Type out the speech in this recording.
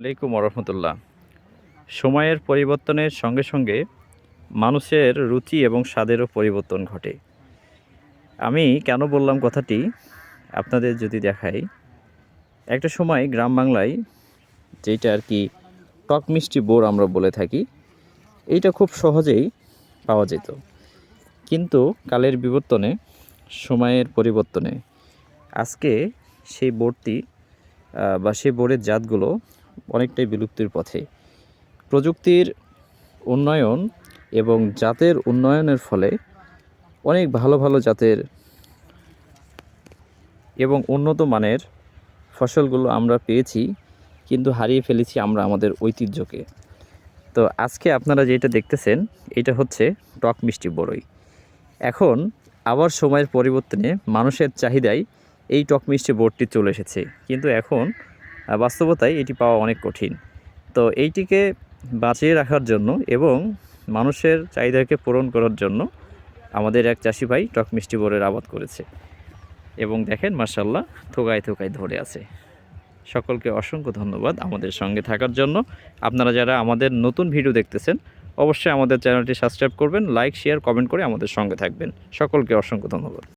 আলাইকুম রহমতুল্লাহ সময়ের পরিবর্তনের সঙ্গে সঙ্গে মানুষের রুচি এবং স্বাদেরও পরিবর্তন ঘটে। আমি কেন বললাম কথাটি আপনাদের যদি দেখাই। একটা সময় গ্রাম বাংলায় যেটা আর কি টক মিষ্টি বোর আমরা বলে থাকি, এইটা খুব সহজেই পাওয়া যেত। কিন্তু কালের বিবর্তনে, সময়ের পরিবর্তনে, আজকে সেই বোর্ডটি বা সেই বোর্ডের জাতগুলো অনেকটাই বিলুপ্তির পথে। প্রযুক্তির উন্নয়ন এবং জাতের উন্নয়নের ফলে অনেক ভালো ভালো জাতের এবং উন্নত মানের ফসলগুলো আমরা পেয়েছি, কিন্তু হারিয়ে ফেলেছি আমরা আমাদের ঐতিহ্যকে। তো আজকে আপনারা যেটা দেখতেছেন, এটা হচ্ছে টক মিষ্টি বড়ই। এখন আবার সময়ের পরিবর্তনে মানুষের চাহিদায় এই টক মিষ্টি বোর্ডটি চলে এসেছে। কিন্তু এখন বাস্তবতায় এটি পাওয়া অনেক কঠিন। তো এইটিকে বাঁচিয়ে রাখার জন্য এবং মানুষের চাহিদাকে পূরণ করার জন্য আমাদের এক চাষি ভাই টক মিষ্টি বোরের আবাদ করেছে এবং দেখেন মার্শাল্লাহ থোকায় থোকায় ধরে আছে। সকলকে অসংখ্য ধন্যবাদ আমাদের সঙ্গে থাকার জন্য। আপনারা যারা আমাদের নতুন ভিডিও দেখতেছেন, অবশ্যই আমাদের চ্যানেলটি সাবস্ক্রাইব করবেন, লাইক, শেয়ার, কমেন্ট করে আমাদের সঙ্গে থাকবেন। সকলকে অসংখ্য ধন্যবাদ।